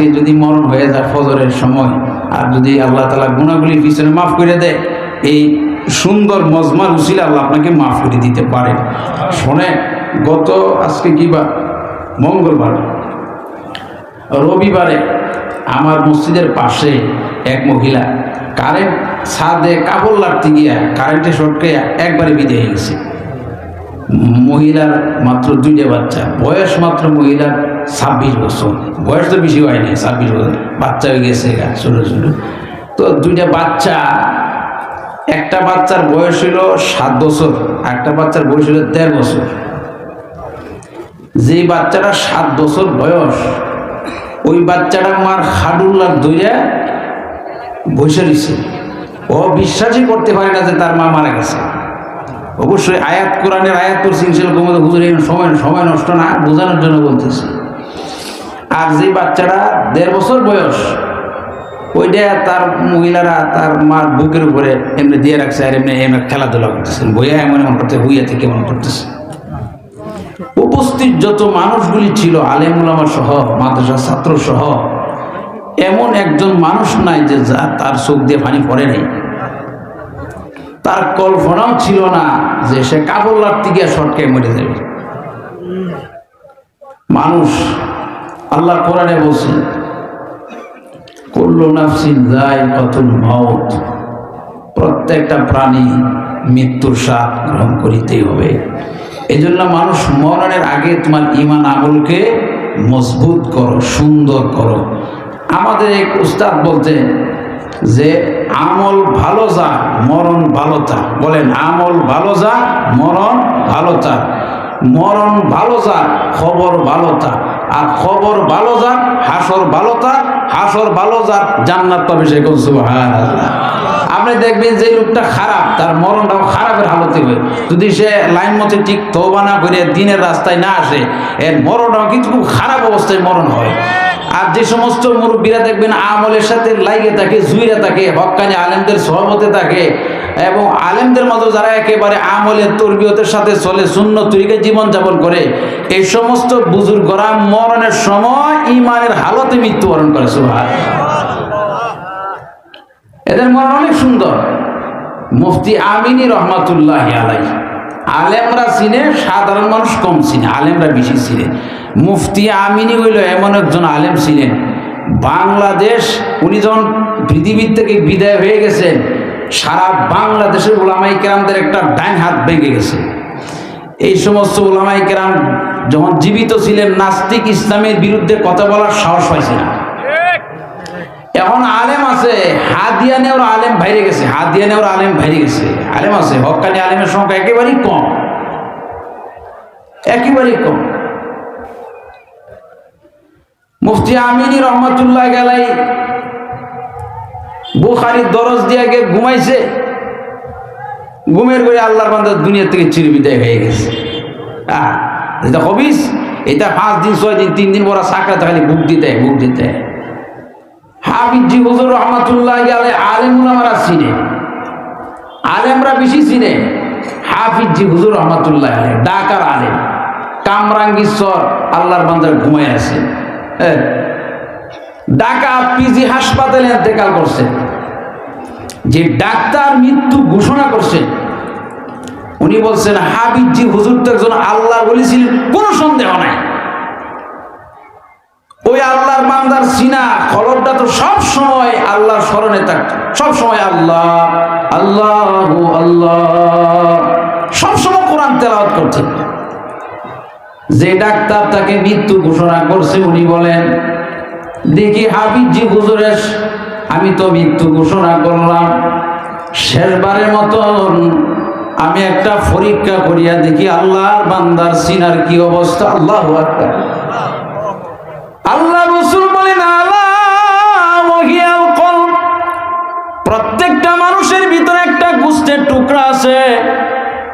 আজকে যদি মরণ হয়ে যায় ফজরের সময়, আর যদি আল্লাহ তালা গুণাগুলির পিছনে মাফ করে দেয়, এই সুন্দর মজমার উসিলে আল্লাহ আপনাকে মাফ করে দিতে পারে। শোনে গত আজকে কি বা মঙ্গলবার। রবিবারে আমার মসজিদের পাশে এক মহিলা কারেন্ট ছাদে কাপড় লাগতে গিয়া কারেন্টে শর্টকে একবারে বিদে হয়ে গেছে। মহিলার মাত্র দুইটা বাচ্চা, বয়স মাত্র মহিলার ছাব্বিশ বছর। বয়স তো বেশি হয় হয়নি ছাব্বিশ বছর। বাচ্চা হয়ে গেছে ছোটো ছোটো। তো দুইটা বাচ্চা, একটা বাচ্চার বয়স হলো সাত বছর একটা বাচ্চার বয়স হলো দেড় বছর। যে বাচ্চাটা সাত বছর বয়স, ওই বাচ্চাটা মার হাডুল্লার দইরা বসে দিছে ও বিশ্বাসই করতে পারে না যে তার মা মারা গেছে। অবশ্যই আয়াত, কোরআনের আয়াত করছি ইনশাল গোমদ হুজুর সময় সময় নষ্ট না, বোঝানোর জন্য বলতেছি। আর যে বাচ্চারা দেড় বছর বয়স, ওইটা তার মহিলারা তার মার বুকের উপরে এমনি দিয়ে রাখছে আর এমনি এমনি খেলাধুলা করতেছেন বইয়া এমন এমন করতে থেকে এমন করতেছে। উপস্থিত যত মানুষগুলি ছিল, আলেম আলেমুলামা সহ, মাদ্রাসা ছাত্র সহ, এমন একজন মানুষ নাই যে যা তার চোখ দিয়ে পানি পড়ে নেই। তার কল্পনাও ছিল না যে সে কাপড় লাগতে গিয়ে শটকে মরে যাবে। মানুষ আল্লাহ কোরআনে বলছেন কুল্লু নাফসিন যায় কতুল মত প্রত্যেকটা প্রাণী মৃত্যুর স্বাদ গ্রহণ করিতেই হবে। এই জন্য মানুষ মরণের আগে তোমার ইমান আমলকে মজবুত করো, সুন্দর করো। আমাদের এক উস্তাদ বলতেন যে আমল ভালো যা, মরণ ভালো তা। বলেন, আমল ভালো যা, মরণ ভালো তা। মরণ ভালো যা, খবর ভালো তা। আর খবর ভালো যা, হাসর ভালো তা। হাসর ভালো যা, জান্নাত পাবে সে আপনি দেখবেন যে লোকটা খারাপ, তার মরণটাও খারাপের হালতে হবে। যদি সে লাইন মতে ঠিক তৌবা করে দিনের রাস্তায় না আসে, এর মরণটাও কিন্তু খুব খারাপ অবস্থায় মরণ হয়। আর যে সমস্ত মুরব্বীরা দেখবেন আমলের সাথে লাইগে থাকে, জুইরা থাকে, হকানি আলেমদের সহমতে থাকে এবং আলেমদের মতো যারা একেবারে আমলের তর্বীয়তের সাথে চলে শূন্য তরিকে জীবনযাপন করে, এই সমস্ত বুজুর্গরা মরণের সময় ইমানের হালতে মৃত্যুবরণ করে সুভাষ এদের মরণ অনেক সুন্দর। মুফতি আমিনী রহমাতুল্লাহ আলাই আলেমরা চিনে, সাধারণ মানুষ কম চিনে, আলেমরা বেশি চিনে। মুফতি আমিনী হইল এমন একজন আলেম ছিলেন। বাংলাদেশ, উনি যখন পৃথিবীর থেকে বিদায় হয়ে গেছেন, সারা বাংলাদেশের ওলামাই কেরামদের একটা ডাইন হাত ভেঙে গেছে। এই সমস্ত ওলামাই কেরাম যখন জীবিত ছিলেন, নাস্তিক ইসলামের বিরুদ্ধে কথা বলার সাহস হয়েছে না। এখন আলেম আছে, হাদিয়া নেওয়ার আলেম বাইরে গেছে, হাদিয়া নেওয়ার আলেম বাইরে গেছে। আলেম আছে, হকানি আলেমের সংখ্যা একেবারেই কম। একেবারেই কম। মুফতি আমিনী রহমতুল্লাহ গেলাই বুখারির দরজ দিয়ে গিয়ে ঘুমাইছে, ঘুমের করে আল্লাহর বান্ধব দুনিয়া থেকে চিরবিদায় হয়ে গেছে। হ্যাঁ এটা হবিস? এটা পাঁচ দিন, ছয় দিন, তিন দিন পর সাকরাতে খালি বুক দিতে বুক দিতে হাফিজি হুজুর রহমাতুল্লাহ গেলে আলেমুল আমরা চিনে। আলেমরা বেশি চিনে। হাফিজি হুজুর রহমাতুল্লাহ আলে ডাকার আলেম। কামরাঙ্গীশ্বর আল্লাহর বান্দার ঘুমাই আছে। হ্যাঁ ঢাকা পিজি হাসপাতালে ইন্তেকাল করছে। যে ডাক্তার মৃত্যু ঘোষণা করছেন উনি বলছেন হাবিজি হুজুর তো একজন আল্লাহ বলেছিলেন কোনো সন্দেহ নাই। ওই আল্লাহর বান্দার সিনা খলরটা তো সব সময় আল্লাহর স্মরণে থাকতো। সব সময় আল্লাহ আল্লাহ আল্লাহ। সব সময় কোরআন তেলাওয়াত করছেন যে ডাক্তার তাকে মৃত্যু ঘোষণা করছে, উনি বলেন দেখি হাবিজি হুজুরের আমি তো মৃত্যু ঘোষণা করলাম। শেষবারের মতন আমি একটা পরীক্ষা করিয়া দেখি আল্লাহর বান্দার সিনার কি অবস্থা। আল্লাহ আল্লাহ প্রত্যেকটা মানুষের ভিতরে একটা গুস্তের টুকরা আছে।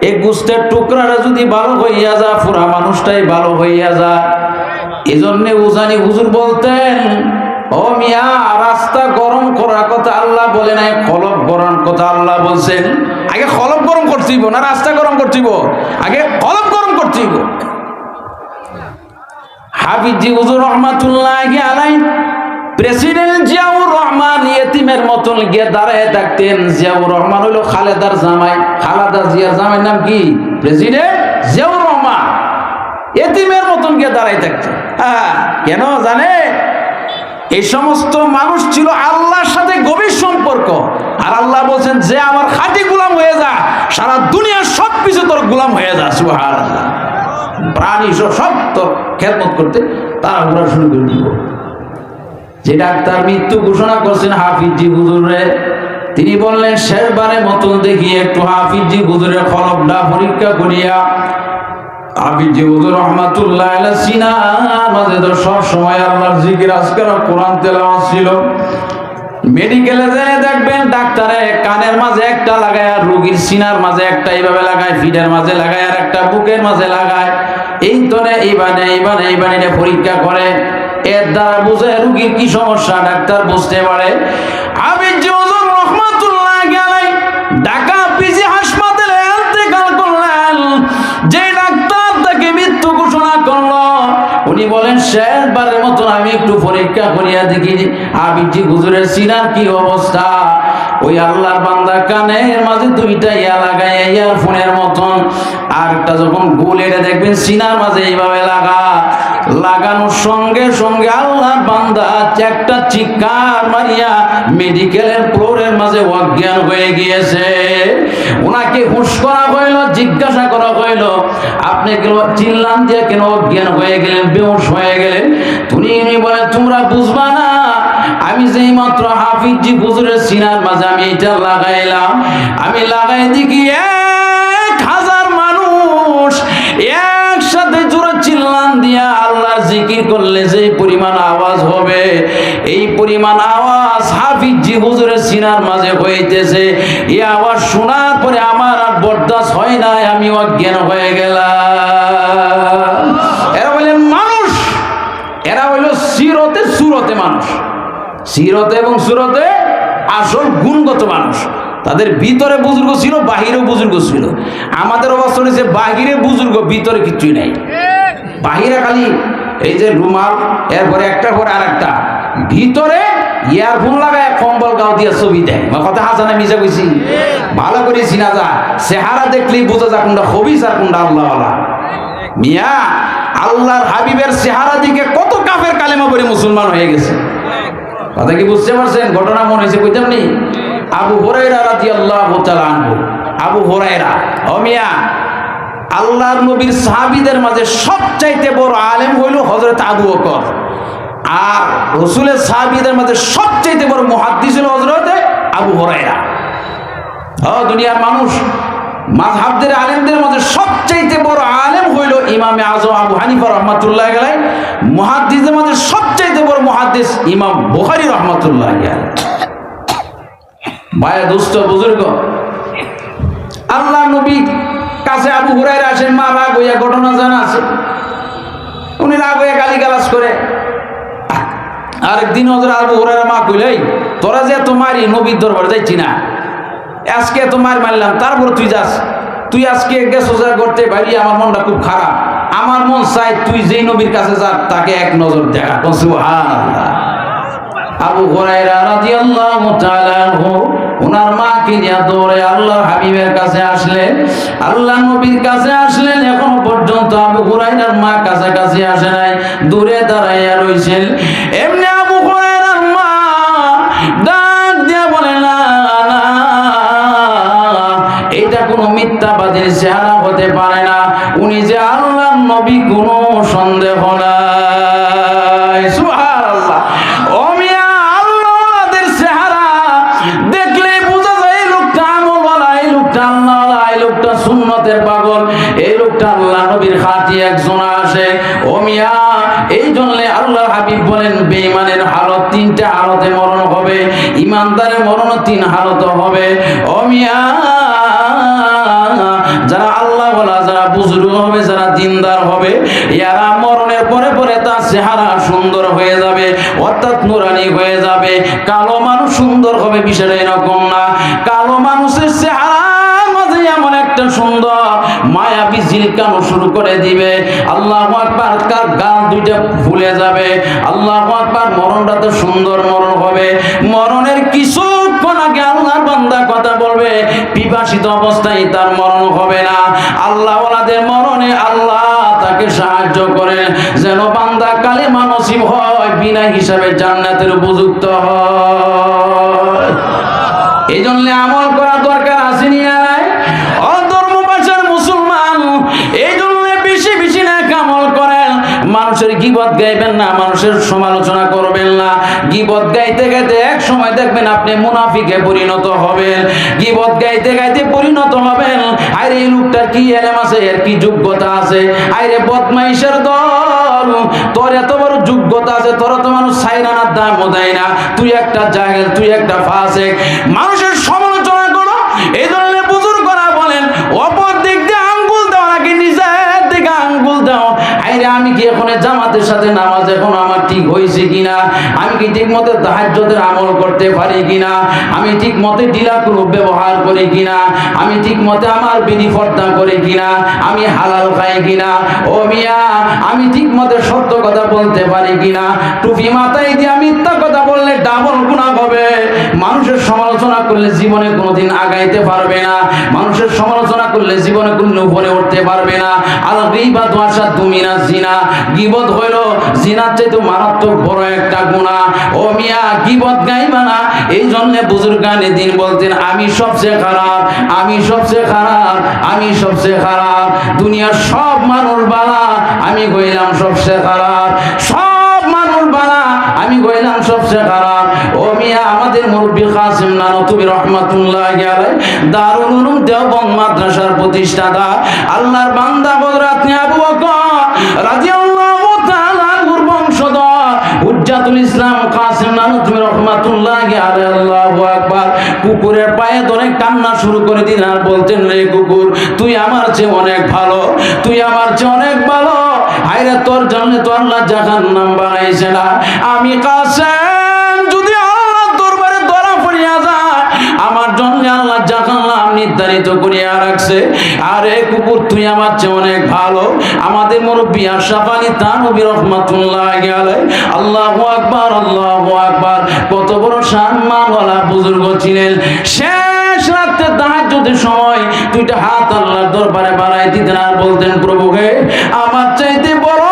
এই গুস্তের টুকরাটা যদি ভালো হইয়া যা পুরা মানুষটাই ভালো হইয়া যা এই জন্যে উজানি হুজুর বলতেন, ও মিয়া, রাস্তা গরম করার কথা আল্লাহ বলে নাই কলব গরম কথা আল্লাহ বলছেন। আগে কলব গরম করছিব না, রাস্তা গরম করছিব আগে কলব গরম করছিব হাফিজি হুজুর রহমাতুল্লাহ আলাই প্রেসিডেন্ট জিয়াউর রহমান ইয়েতিমের মতন গিয়ে দাঁড়ায় থাকতেন। জিয়াউর রহমান হলো খালেদার জামাই। খালাদা জিয়ার জামাইয়ের নাম কি? প্রেসিডেন্ট জিয়াউর এতিমের মতন গিয়ে দাঁড়ায় থাকতেন হ্যাঁ কেন জানে? এই সমস্ত মানুষ ছিল আল্লাহর সাথে গভীর সম্পর্ক। আর আল্লাহ বলছেন, যে আমার খাঁটি গোলাম হয়ে যা, সারা দুনিয়ার সব কিছু তোর গোলাম হয়ে যা সুহার প্রাণী সব তোর খেদমত করতে তারা ঘোরা শুরু করে দিব যে ডাক্তার মৃত্যু ঘোষণা করছেন হাফিজি হুজুরে, তিনি বললেন, শেষবারের মতন দেখি একটু হাফিজি হুজুরের ফলকটা পরীক্ষা করিয়া হুজুর রহমাতুল্লাহ মাঝে তো সব সময় আল্লাহর জিকির কোরআন তেলাওয়াত ছিল। মেডিকেলে দেখবেন, ডাক্তারে কানের মাঝে একটা লাগায় আর রুগীর সিনার মাঝে একটা, এইভাবে লাগায়, ফিডের মাঝে লাগায়, আর একটা বুকের মাঝে লাগায়। এই তরে এইবানে এইবানে এইবানে এটা পরীক্ষা করে। এর দ্বারা বুঝে রুগীর কি সমস্যা, ডাক্তার বুঝতে পারে। আমি যে হুজুর রহমাতুল্লাহ গেলাই ঢাকা শেষবারের মতন আমি একটু পরীক্ষা করিয়া দেখি আবিজি হুজুরের সিনার কি অবস্থা? ওই আল্লাহর বান্দা কানের মাঝে দুইটা ইয়া লাগায় ইয়ারফোনের মতন। আর একটা যখন গোল এটা দেখবেন, সিনার মাঝে এইভাবে লাগা। লাগানোর সঙ্গে সঙ্গে আল্লাহর বান্দা একটা চিৎকার মারিয়া মেডিকেলের ফ্লোরের মাঝে অজ্ঞান হয়ে গিয়েছে। ওনাকে হুঁশ করা হইল, জিজ্ঞাসা করা হইল, আপনি কেন চিল্লান দিয়ে কেন অজ্ঞান হয়ে গেলেন, বেহুশ হয়ে গেলেন? তুমি বলে, তোমরা বুঝবা না, আমি যেই মাত্র হাফিজি হুজুরের সিনার মাঝে আমি এটা লাগাইলাম। আমি লাগাই দেখি এক হাজার মানুষ একসাথে জোরে চিল্লান দিয়া আল্লাহর জিকির করলে যে পরিমাণ আওয়াজ হবে, এই পরিমাণ আওয়াজ হাফিজি হুজুরের সিনার মাঝে হইতেছে। এই আওয়াজ শোনার পরে আমার আর বরদাস্ত হয় নাই, আমি অজ্ঞান হয়ে গেলাম। এরা বললেন মানুষ! এরা হইল সিরতে সুরতে মানুষ। সিরতে এবং সুরতে আসল গুণগত মানুষ। তাদের ভিতরে বুজুর্গ ছিল বাহিরে বুজুর্গ ছিল। আমাদের অবস্থা বাহিরে বুজুর্গ, ভিতরে কিছুই নাই। বাহিরে খালি এই যে রুমাল, এরপরে একটার পরে আর একটা ভিতরে ইয়ারফোন লাগায় কম্বল গাও দিয়ে ছবি দেয়। আমার কথা হাসানা মিশা কইছি? ভালো করে চিনা যা চেহারা দেখলেই যা কোনটা কোনটা আল্লাহ মিয়া, আল্লাহর হাবিবের চেহারা দিকে কত কাফের কালেমা পড়ে মুসলমান হয়ে গেছে। কথা কি বুঝতে পারছেন? ঘটনা মনে হয়েছে, কইতাম নি? আবু হরাইরা রাদিয়াল্লাহু তাআলা আনহু। আবু হরাইরা ও মিয়া আল্লাহর নবীর সাহাবিদের মাঝে সবচাইতে বড় আলেম হইল হজরত আবু বকর। আর রসুলের সাহাবীদের মাঝে সবচাইতে বড় মুহাদ্দিস হলো হযরত আবু হরাইরা ও দুনিয়ার মানুষ, মাযহাবদের আলেমদের মধ্যে সবচাইতে বড় আলেম হইল ইমামে আজম আবু হানিফা রহমাতুল্লাহ গেলাই মুহাদ্দিসদের মধ্যে সবচাইতে বড় মুহাদ্দিস ইমাম বুখারী রহমাতুল্লাহ গেলাই ভাইয়া দুস্থ বুজুর্গ, আল্লাহ নবী কাছে আবু হুরাইরা আসেন, মা রাগ হইয়া ঘটনা জানা আছে। উনি রাগ হইয়া গালি গালাজ করে। আরেকদিন হজর আবু হুরাইরা মা কইলাই তোরা যে তোমারই নবীর দরবার যাইছি না, আজকে তোমার মারলাম, তারপর তুই যাস। তুই আজকে গেছো যা করতে পারি আমার মনটা খুব খারাপ। আমার মন চাই তুই যেই নবীর কাছে যা, তাকে এক নজর দেখা। আবু হুরায়রা রাদিয়াল্লাহু তাআলা ওনার মাকে নিয়ে দৌড়ে আল্লাহ হাবিবের কাছে আসলেন আল্লাহ নবীর কাছে আসলেন, এখন পর্যন্ত আবু হুরায়রার মা কাছাকাছি আসে নাই, দূরে দাঁড়াইয়া রইছেন। এমনি আবু হুরায়রার মা ডাক বলে, না না, এটা কোনো মিথ্যাবাদীর চেহারা হতে পারে না। উনি যে আল্লাহ নবী, কোনো সন্দেহ নাই। হাবিব বলেন, বেঈমানের হালত তিনটা হালতে মরণ হবে ইমানদারের মরণ তিন হালত হবে। ও মিয়া, যারা আল্লাহ বলা, যারা বুজুর্গ হবে, যারা দিনদার হবে ইয়ারা মরণের পরে পরে তার চেহারা সুন্দর হয়ে যাবে, অর্থাৎ নুরানি হয়ে যাবে। কালো মানুষ সুন্দর হবে বিষয়টা এরকম না। কালো মানুষের চেহারা মাঝে এমন একটা সুন্দর মায়াবী জিলকানো শুরু করে দিবে। আল্লাহ আকবার কার গাল দুইটা ফুলে যাবে। আল্লাহ আকবার মরণটা তো সুন্দর মরণ হবে। মরণের পিপাসিত অবস্থায় তার মরণ হবে না। মরণে আল্লাহ তাকে সাহায্য করেন, যেন বান্দা হিসাবে জান্নাতের উপযুক্ত হয়। এই জন্য আমল মানুষের গিবত গাইবেন না, মানুষের সমালোচনা করবেন না। গিবত গাইতে গাইতে এক সময় দেখবেন আপনি মুনাফিকে পরিণত হবেন। গিবত গাইতে গাইতে পরিণত হবেন। আরে এই লোকটার কি এলেম আছে? এর কি যোগ্যতা আছে? আরে বদমাইশের দল, তোর এত বড় যোগ্যতা আছে, তোর তো মানুষ সাইরানার দাম দেয় না। তুই একটা জাহেল, তুই একটা ফাসেক। মানুষের সমালোচনা করো, এই এখন জামাতের সাথে নামাজ এখন আমার ঠিক হয়েছে কিনা? আমি কি ঠিক মতো তাহাজ্জুদের আমল করতে পারি কিনা? আমি ঠিক মতো ডিলা কোনো ব্যবহার করি কিনা? আমি ঠিক মতো আমার বিধি পর্দা করি কিনা? আমি হালাল খাই কিনা? ও মিয়া, আমি ঠিক মতো সত্য কথা বলতে পারি কিনা? টুপি মাথায় দিয়ে মিথ্যা কথা বললে ডাবল গুণা হবে। মানুষের সমালোচনা করলে জীবনে কোনোদিন আগাইতে পারবে না। মানুষের সমালোচনা করলে জীবনে কোনো উপরে উঠতে পারবে না। আর গিবাদ আসা তুমি না জিনা। গিবত হইল, জিনার চাইতে মারাত্মক বড় একটা গুণা ও মিয়া, গিবত গাইবা না। এই জন্য বুজুর্গানে দিন বলতেন, আমি সবচেয়ে খারাপ, আমি সবচেয়ে খারাপ, আমি সবচেয়ে খারাপ। দুনিয়ার সব মানুষ বালা, আমি কইলাম সবচেয়ে খারাপ। সব মানুষ বালা, আমি কইলাম সবচেয়ে খারাপ। ও মিয়া, আমাদের মুরব্বী কাসিম নানতুবি রহমাতুল্লাহ আলাই দারুল উলুম দেওবন্দ মাদ্রাসার প্রতিষ্ঠাতা, আল্লাহর বান্দা বদরাতনি আবু বকর কুকুরের পায়ে শুরু করে দিন আর কুকুর, তুই আমার চেয়ে অনেক ভালো, তুই আমার চেয়ে অনেক ভালো। তোর আমি কাসেম নির্ধারিত করিয়া রাখছে। আরে কুকুর, তুই আমার চেয়ে অনেক ভালো। আমাদের মুরব্বী আশরাফ আলী তানবী রহমাতুল্লাহ আলাই আল্লাহু আকবার আল্লাহু আকবার। কত বড় সম্মানওয়ালা বুজুর্গ ছিলেন। শেষ রাতে তাহাজ্জুদের সময় দুইটা হাত আল্লাহর দরবারে বাড়াই দিতেন আর বলতেন, প্রভু হে, আমার চাইতে বড়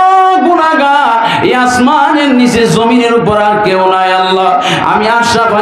গুনাহগার আসমানের নিচে জমিনের উপর আর কেউ নাই আল্লাহ। আমি আলী